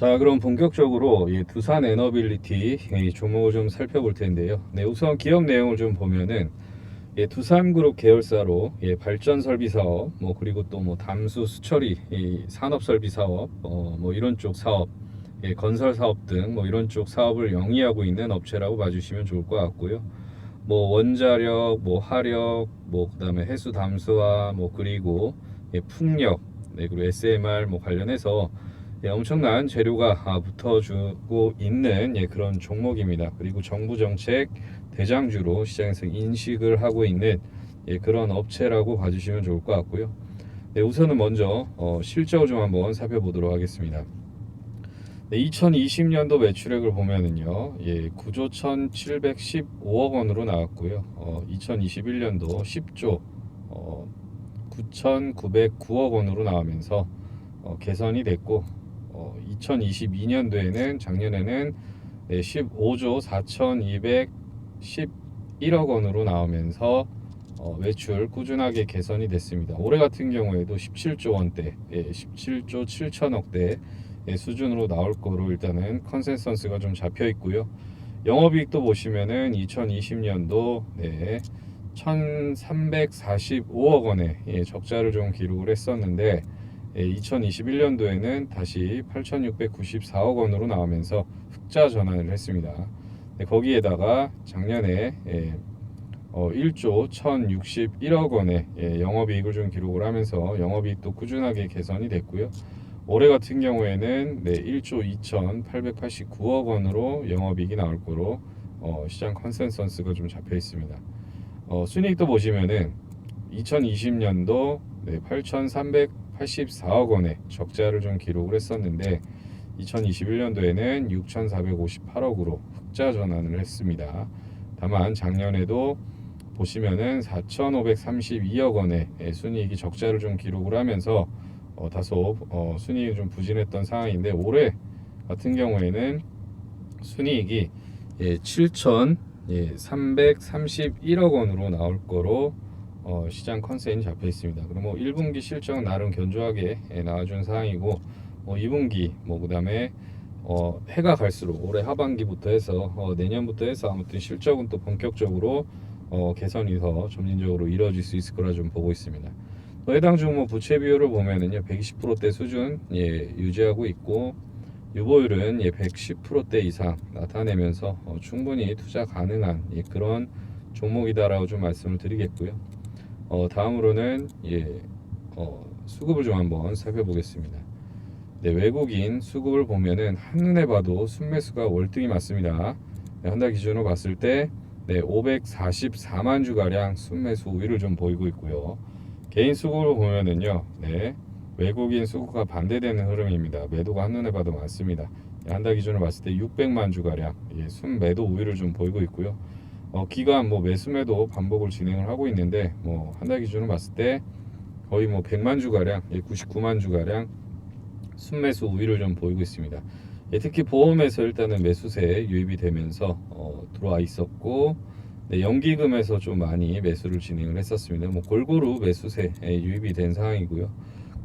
자 그럼 본격적으로 이 두산 에너빌리티 이 종목을 좀 살펴볼 텐데요. 네 우선 기업 내용을 좀 보면은 예, 두산그룹 계열사로 예, 발전 설비 사업, 뭐 그리고 또 뭐 담수 수처리 이 산업 설비 사업, 어, 뭐 이런 쪽 사업, 예, 건설 사업 등 뭐 이런 쪽 사업을 영위하고 있는 업체라고 봐주시면 좋을 것 같고요. 뭐 원자력, 뭐 화력, 뭐 그다음에 해수 담수화, 뭐 그리고 예, 풍력, 네 그리고 SMR 뭐 관련해서 예, 엄청난 재료가 아, 붙어주고 있는 예, 그런 종목입니다. 그리고 정부 정책 대장주로 시장에서 인식을 하고 있는 예, 그런 업체라고 봐주시면 좋을 것 같고요. 네, 우선은 먼저 어, 실적을 좀 한번 살펴보도록 하겠습니다. 네, 2020년도 매출액을 보면은요, 예, 9조 1,715억 원으로 나왔고요. 어, 2021년도 10조 어, 9,909억 원으로 나오면서 어, 개선이 됐고 어, 2022년도에는 작년에는 네, 15조 4,211억 원으로 나오면서 어, 매출 꾸준하게 개선이 됐습니다. 올해 같은 경우에도 17조 원대, 예, 17조 7천억대 예, 수준으로 나올 거로 일단은 컨센서스가 좀 잡혀 있고요. 영업이익도 보시면은 2020년도 네, 1,345억 원의 예, 적자를 좀 기록을 했었는데 예, 예, 2021년도에는 다시 8,694억 원으로 나오면서 흑자 전환을 했습니다. 네, 거기에다가 작년에 예, 어, 1조 1,061억 원의 예, 영업이익을 좀 기록을 하면서 영업이익도 꾸준하게 개선이 됐고요. 올해 같은 경우에는 1조 2,889억 원으로 영업이익이 나올 거로 어, 시장 컨센서스가 좀 잡혀 있습니다. 어, 순이익도 보시면은 2020년도 8,300 84억 원의 적자를 좀 기록을 했었는데 2021년도에는 6,458억으로 흑자 전환을 했습니다. 다만 작년에도 보시면은 4,532억 원의 순이익이 적자를 좀 기록을 하면서 어, 다소 어, 순이익이 좀 부진했던 상황인데 올해 같은 경우에는 순이익이 예, 7,331억 원으로 나올 거로 어, 시장 컨센이 잡혀 있습니다. 그럼 뭐 1분기 실적은 나름 견조하게 예, 나와준 상황이고 뭐 2분기 뭐 그다음에 어, 해가 갈수록 올해 하반기부터 해서 어, 내년부터 해서 아무튼 실적은 또 본격적으로 어, 개선이 더 점진적으로 이루어질 수 있을 거라 좀 보고 있습니다. 또 해당 종목 부채 비율을 보면은요 120%대 수준 예, 유지하고 있고 유보율은 예, 110%대 이상 나타내면서 어, 충분히 투자 가능한 예, 그런 종목이다라고 좀 말씀을 드리겠고요. 어, 다음으로는 예, 어, 수급을 좀 한번 살펴보겠습니다. 네, 외국인 수급을 보면은 한눈에 봐도 순매수가 월등히 많습니다. 네, 한달 기준으로 봤을 때 네, 544만 주가량 순매수 우위를 좀 보이고 있고요. 개인 수급을 보면은요, 네, 외국인 수급과 반대되는 흐름입니다. 매도가 한눈에 봐도 많습니다. 한 달 기준으로 봤을 때 600만 주가량 예, 순매도 우위를 좀 보이고 있고요. 어, 기간 뭐 매수매도 반복을 진행을 하고 있는데 뭐 한 달 기준으로 봤을 때 거의 뭐 100만 주 가량, 예, 99만 주 가량 순매수 우위를 좀 보이고 있습니다. 예, 특히 보험에서 일단은 매수세 유입이 되면서 어, 들어와 있었고 네, 연기금에서 좀 많이 매수를 진행을 했었습니다. 뭐 골고루 매수세 예, 유입이 된 상황이고요.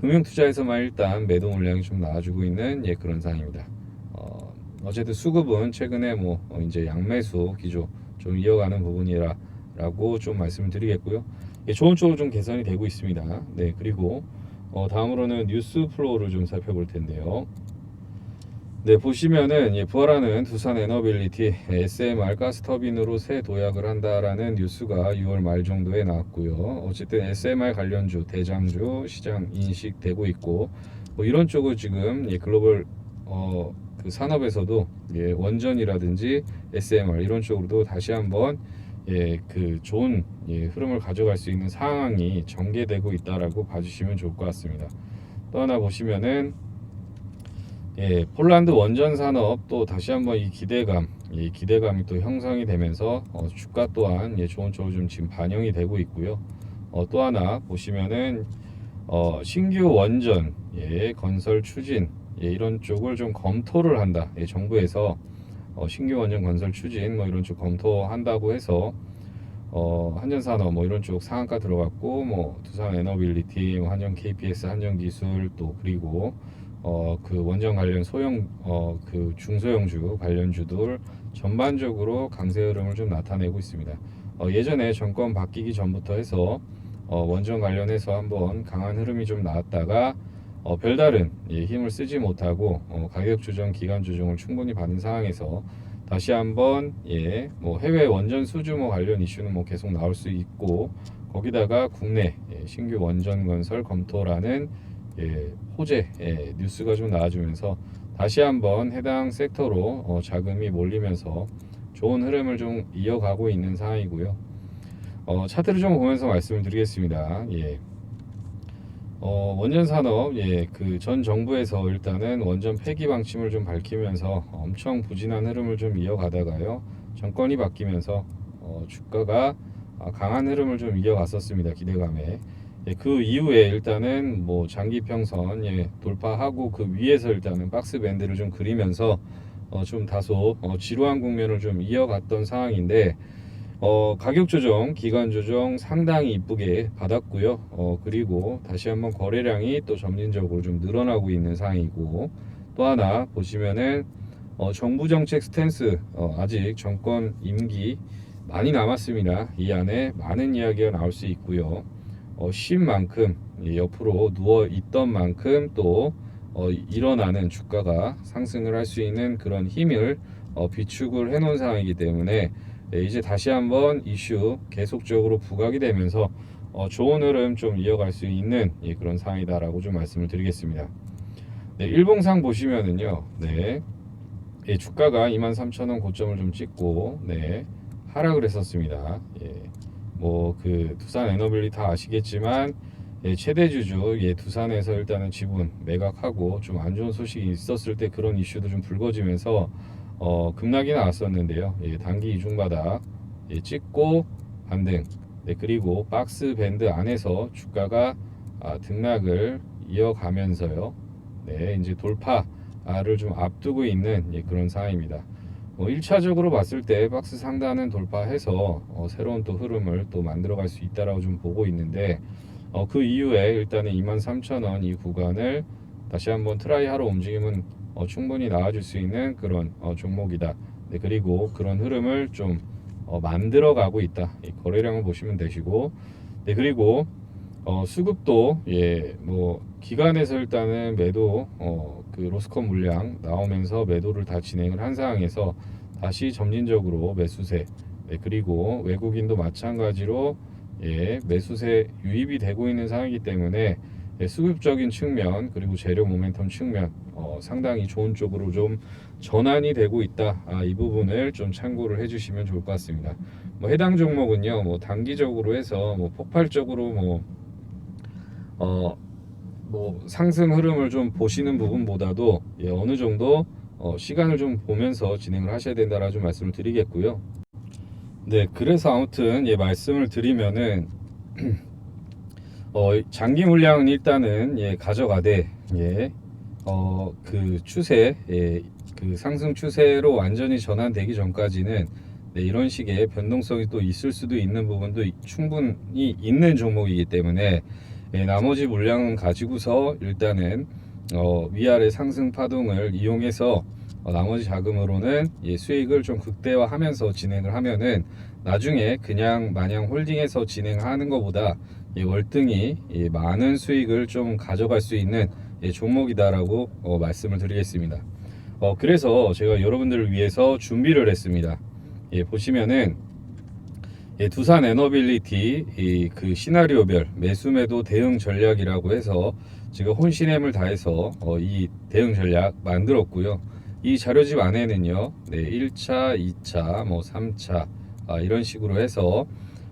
금융투자에서만 일단 매도 물량이 좀 나와주고 있는 예, 그런 상황입니다. 어, 어쨌든 수급은 최근에 뭐 어, 이제 양매수 기조 좀 이어가는 부분이라라고 좀 말씀을 드리겠고요. 예, 좋은 쪽으로 좀 개선이 되고 있습니다. 네 그리고 어, 다음으로는 뉴스 플로우를 좀 살펴볼 텐데요. 네, 보시면은 예, 부활하는 두산 에너빌리티 SMR 가스 터빈으로 새 도약을 한다라는 뉴스가 6월 말 정도에 나왔고요. 어쨌든 SMR 관련주 대장주 시장 인식되고 있고 뭐 이런 쪽을 지금 예, 글로벌 어, 그 산업에서도 예, 원전이라든지 SMR 이런 쪽으로도 다시 한번 예, 그 좋은 예, 흐름을 가져갈 수 있는 상황이 전개되고 있다라고 봐주시면 좋을 것 같습니다. 또 하나 보시면은 예, 폴란드 원전 산업 또 다시 한번 이 기대감 예, 기대감이 또 형성이 되면서 어, 주가 또한 예, 좋은 쪽으로 좀 지금 반영이 되고 있고요. 어, 또 하나 보시면은 어, 신규 원전 예, 건설 추진 예, 이런 쪽을 좀 검토를 한다. 예, 정부에서 어, 신규 원전 건설 추진 뭐 이런 쪽 검토한다고 해서 어, 한전산업 뭐 이런 쪽 상한가 들어갔고 뭐 두산 에너빌리티, 뭐 한전 KPS, 한전 기술 또 그리고 어, 그 원전 관련 소형 어, 그 중소형주 관련주들 전반적으로 강세 흐름을 좀 나타내고 있습니다. 어, 예전에 정권 바뀌기 전부터 해서 어, 원전 관련해서 한번 강한 흐름이 좀 나왔다가 어, 별다른 예, 힘을 쓰지 못하고 어, 가격 조정, 기간 조정을 충분히 받은 상황에서 다시 한번 예, 뭐 해외 원전 수주모 관련 이슈는 뭐 계속 나올 수 있고 거기다가 국내 예, 신규 원전 건설 검토라는 예, 호재 예, 뉴스가 좀 나와주면서 다시 한번 해당 섹터로 어, 자금이 몰리면서 좋은 흐름을 좀 이어가고 있는 상황이고요. 어, 차트를 좀 보면서 말씀을 드리겠습니다. 예. 어, 원전 산업, 예, 그 전 정부에서 일단은 원전 폐기 방침을 좀 밝히면서 엄청 부진한 흐름을 좀 이어가다가요, 정권이 바뀌면서 어, 주가가 아, 강한 흐름을 좀 이어갔었습니다. 기대감에. 예, 그 이후에 일단은 뭐 장기 평선 예, 돌파하고 그 위에서 일단은 박스 밴드를 좀 그리면서 어, 좀 다소 어, 지루한 국면을 좀 이어갔던 상황인데 어, 가격 조정, 기간 조정 상당히 이쁘게 받았고요. 어, 그리고 다시 한번 거래량이 또 점진적으로 좀 늘어나고 있는 상황이고 또 하나 보시면은 어, 정부 정책 스탠스 어, 아직 정권 임기 많이 남았습니다. 이 안에 많은 이야기가 나올 수 있고요. 어, 쉰 만큼 예, 옆으로 누워 있던 만큼 또 어, 일어나는 주가가 상승을 할 수 있는 그런 힘을 어, 비축을 해놓은 상황이기 때문에 네, 이제 다시 한번 이슈 계속적으로 부각이 되면서 어, 좋은 흐름 좀 이어갈 수 있는 예, 그런 상황이다라고 좀 말씀을 드리겠습니다. 네, 일봉상 보시면은요, 네, 예, 주가가 23,000원 고점을 좀 찍고, 네, 하락을 했었습니다. 예, 뭐그 두산 에너빌리 다 아시겠지만 예, 최대 주주 예, 두산에서 일단은 지분 매각하고 좀 안 좋은 소식이 있었을 때 그런 이슈도 좀 불거지면서 어, 급락이 나왔었는데요. 예, 단기 이중바닥 예, 찍고 반등. 네, 그리고 박스 밴드 안에서 주가가 아, 등락을 이어가면서요. 네, 이제 돌파를 좀 앞두고 있는 예, 그런 상황입니다. 뭐 1차적으로 봤을 때 박스 상단은 돌파해서 어, 새로운 또 흐름을 또 만들어갈 수 있다라고 좀 보고 있는데 어, 그 이후에 일단은 23,000원 이 구간을 다시 한번 트라이 하러 움직임은 어, 충분히 나와줄 수 있는 그런 어, 종목이다. 네, 그리고 그런 흐름을 좀 어, 만들어가고 있다. 이 거래량을 보시면 되시고, 네, 그리고 어, 수급도 예, 뭐 기간에서 일단은 매도 어, 그 로스컷 물량 나오면서 매도를 다 진행을 한 상황에서 다시 점진적으로 매수세, 네, 그리고 외국인도 마찬가지로 예, 매수세 유입이 되고 있는 상황이기 때문에 예, 수급적인 측면 그리고 재료 모멘텀 측면 어, 상당히 좋은 쪽으로 좀 전환이 되고 있다. 아, 이 부분을 좀 참고를 해주시면 좋을 것 같습니다. 뭐 해당 종목은요, 뭐 단기적으로 해서 뭐 폭발적으로 뭐 어, 뭐 상승 흐름을 좀 보시는 부분보다도 예, 어느 정도 어, 시간을 좀 보면서 진행을 하셔야 된다라고 좀 말씀을 드리겠고요. 네, 그래서 아무튼 예, 말씀을 드리면은 어, 장기 물량은 일단은 예, 가져가되 예, 어, 그 추세, 예, 그 상승 추세로 완전히 전환되기 전까지는 네, 이런 식의 변동성이 또 있을 수도 있는 부분도 충분히 있는 종목이기 때문에 예, 나머지 물량은 가지고서 일단은 어, 위아래 상승 파동을 이용해서 어, 나머지 자금으로는 예, 수익을 좀 극대화하면서 진행을 하면은 나중에 그냥 마냥 홀딩해서 진행하는 것보다 예, 월등히 예, 많은 수익을 좀 가져갈 수 있는 예, 종목이다라고 어, 말씀을 드리겠습니다. 어, 그래서 제가 여러분들을 위해서 준비를 했습니다. 예, 보시면은 예, 두산 에너빌리티 이, 그 시나리오별 매수매도 대응 전략이라고 해서 제가 혼신함을 다해서 어, 이 대응 전략 만들었고요. 이 자료집 안에는요, 네, 1차, 2차, 뭐 3차 아, 이런 식으로 해서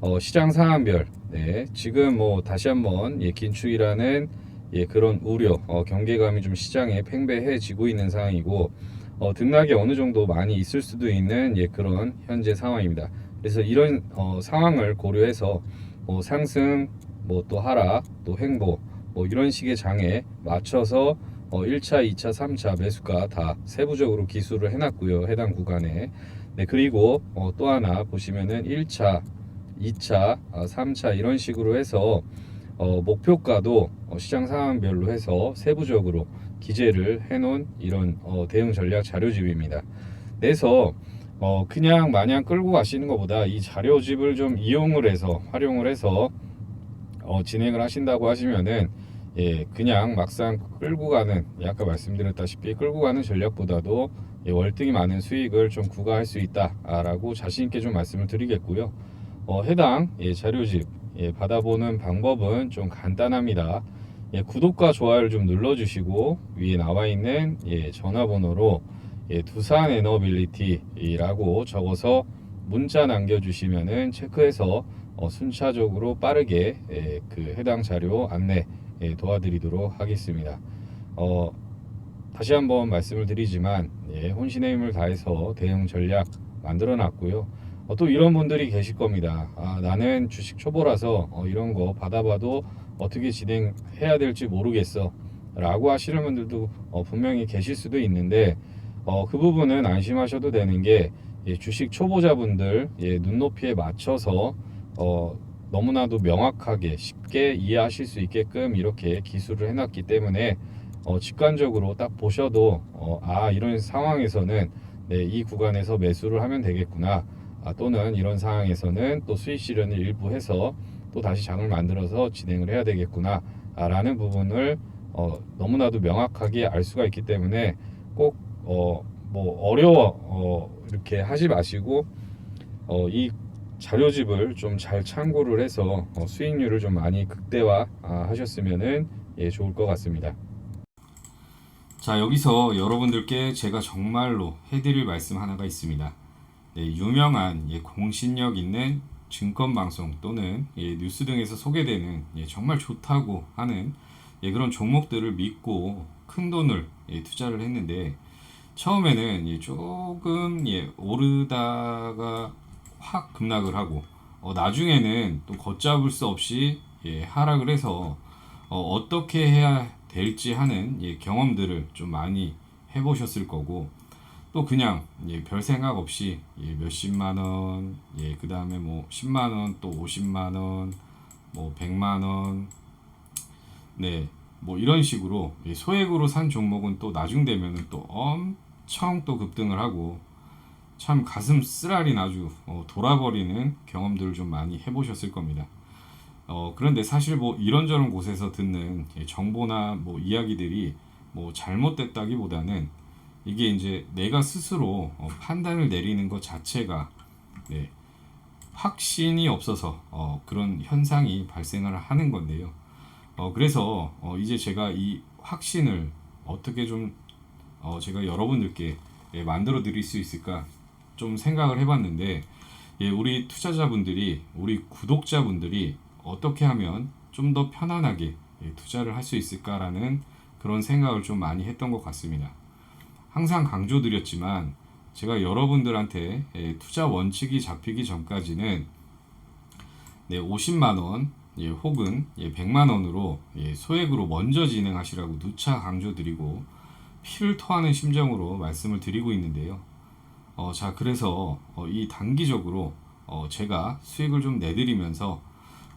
어, 시장 상황별, 네, 지금 뭐 다시 한번 예, 긴축이라는 예, 그런 우려, 어, 경계감이 좀 시장에 팽배해지고 있는 상황이고 어, 등락이 어느 정도 많이 있을 수도 있는 예, 그런 현재 상황입니다. 그래서 이런 어, 상황을 고려해서 뭐 상승, 뭐 또 하락, 또 횡보, 뭐 이런 식의 장에 맞춰서 어, 1차, 2차, 3차 매수가 다 세부적으로 기술을 해놨고요. 해당 구간에. 네, 그리고 어, 또 하나 보시면은 1차, 2차, 아, 3차 이런 식으로 해서 어, 목표가도 어, 시장 상황별로 해서 세부적으로 기재를 해놓은 이런 어, 대응 전략 자료집입니다. 그래서 어, 그냥 마냥 끌고 가시는 것보다 이 자료집을 좀 이용을 해서 활용을 해서 어, 진행을 하신다고 하시면은 예, 그냥 막상 끌고 가는 예, 아까 말씀드렸다시피 끌고 가는 전략보다도 예, 월등히 많은 수익을 좀 구가할 수 있다라고 자신 있게 좀 말씀을 드리겠고요. 어, 해당 예, 자료집 예, 받아보는 방법은 좀 간단합니다. 예, 구독과 좋아요를 좀 눌러주시고 위에 나와 있는 예, 전화번호로 예, 두산 에너빌리티라고 적어서 문자 남겨주시면은 체크해서 어, 순차적으로 빠르게 예, 그 해당 자료 안내 예, 도와드리도록 하겠습니다. 어, 다시 한번 말씀을 드리지만 예, 혼신의 힘을 다해서 대응 전략 만들어 놨고요. 어, 또 이런 분들이 계실 겁니다. 아, 나는 주식 초보라서 어, 이런 거 받아봐도 어떻게 진행해야 될지 모르겠어. 라고 하시는 분들도 어, 분명히 계실 수도 있는데 어, 그 부분은 안심하셔도 되는 게 예, 주식 초보자분들 예, 눈높이에 맞춰서 어, 너무나도 명확하게 쉽게 이해하실 수 있게끔 이렇게 기술을 해놨기 때문에 어, 직관적으로 딱 보셔도 어, 아 이런 상황에서는 네, 이 구간에서 매수를 하면 되겠구나 아, 또는 이런 상황에서는 또 수익 실현을 일부 해서 또 다시 장을 만들어서 진행을 해야 되겠구나 아, 라는 부분을 어, 너무나도 명확하게 알 수가 있기 때문에 꼭 어, 뭐 어려워 어, 이렇게 하지 마시고 어, 이 자료집을 좀 잘 참고를 해서 어, 수익률을 좀 많이 극대화 아, 하셨으면은 예, 좋을 것 같습니다. 자 여기서 여러분들께 제가 정말로 해드릴 말씀 하나가 있습니다. 네, 유명한 예, 공신력 있는 증권 방송 또는 예, 뉴스 등에서 소개되는 예, 정말 좋다고 하는 예, 그런 종목들을 믿고 큰 돈을 예, 투자를 했는데 처음에는 예, 조금 예, 오르다가 확 급락을 하고 어, 나중에는 또 걷잡을 수 없이 예, 하락을 해서 어, 떻게 해야 될지 하는 예, 경험들을 좀 많이 해보셨을 거고 또 그냥 예, 별 생각 없이 예, 몇십만 원, 예, 그 다음에 뭐 10만 원, 또 50만 원, 뭐 100만 원, 네, 뭐 이런 식으로 예, 소액으로 산 종목은 또 나중 되면은 또 엄청 또 급등을 하고 참 가슴 쓰라린 아주 어, 돌아버리는 경험들을 좀 많이 해보셨을 겁니다. 어, 그런데 사실 뭐 이런저런 곳에서 듣는 예, 정보나 뭐 이야기들이 뭐 잘못됐다기보다는 이게 이제 내가 스스로 어, 판단을 내리는 것 자체가 네, 확신이 없어서 어, 그런 현상이 발생을 하는 건데요. 어, 그래서 어, 이제 제가 이 확신을 어떻게 좀 어, 제가 여러분들께 예, 만들어 드릴 수 있을까 좀 생각을 해봤는데 예, 우리 투자자분들이 우리 구독자분들이 어떻게 하면 좀 더 편안하게 예, 투자를 할 수 있을까라는 그런 생각을 좀 많이 했던 것 같습니다. 항상 강조드렸지만 제가 여러분들한테 예, 투자 원칙이 잡히기 전까지는 네, 50만 원 예, 혹은 예, 100만 원으로 예, 소액으로 먼저 진행하시라고 누차 강조드리고 피를 토하는 심정으로 말씀을 드리고 있는데요. 어, 자, 그래서 어, 이 단기적으로 어, 제가 수익을 좀 내드리면서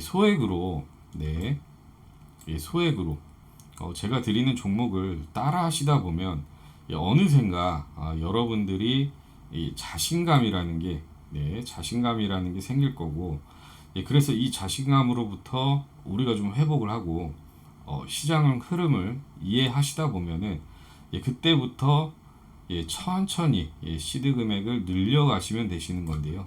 소액으로 네, 예, 소액으로 어, 제가 드리는 종목을 따라 하시다 보면 예, 어느샌가 아, 여러분들이 이 자신감이라는 게 네, 자신감이라는 게 생길 거고 예, 그래서 이 자신감으로부터 우리가 좀 회복을 하고 어, 시장 흐름을 이해하시다 보면은 예, 그때부터 예, 천천히 예, 시드 금액을 늘려가시면 되시는 건데요.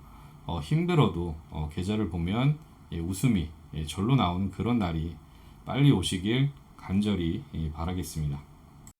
어, 힘들어도 어, 계좌를 보면 예, 웃음이 예, 절로 나오는 그런 날이 빨리 오시길 간절히 예, 바라겠습니다.